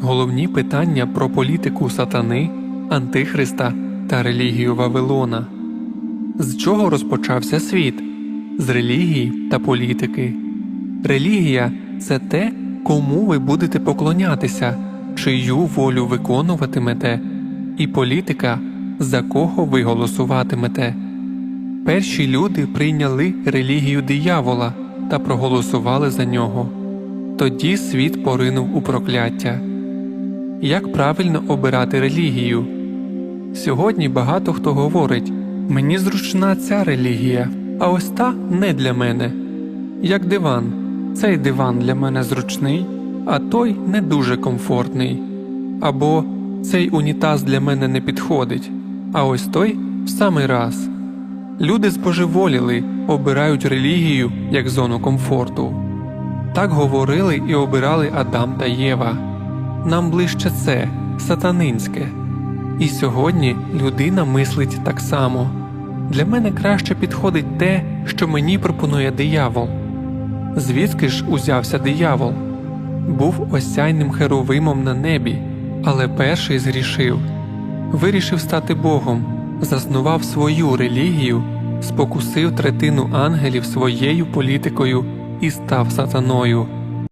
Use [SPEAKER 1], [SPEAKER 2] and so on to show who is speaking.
[SPEAKER 1] Головні питання про політику сатани, Антихриста та релігію Вавилона. З чого розпочався світ? З релігії та політики. Релігія це те, кому ви будете поклонятися, чию волю виконуватимете, і політика, за кого ви голосуватимете. Перші люди прийняли релігію диявола та проголосували за нього. Тоді світ поринув у прокляття. Як правильно обирати релігію? Сьогодні багато хто говорить мені зручна ця релігія, а ось та не для мене. Як диван, цей диван для мене зручний, а той не дуже комфортний. Або цей унітаз для мене не підходить, а ось той в самий раз. Люди збожеволіли, обирають релігію як зону комфорту. Так говорили і обирали Адам та Єва. Нам ближче це сатанинське. І сьогодні людина мислить так само. Для мене краще підходить те, що мені пропонує диявол. Звідки ж узявся диявол? Був осяйним херовимом на небі, але перший згрішив. Вирішив стати Богом, заснував свою релігію, спокусив третину ангелів своєю політикою і став сатаною.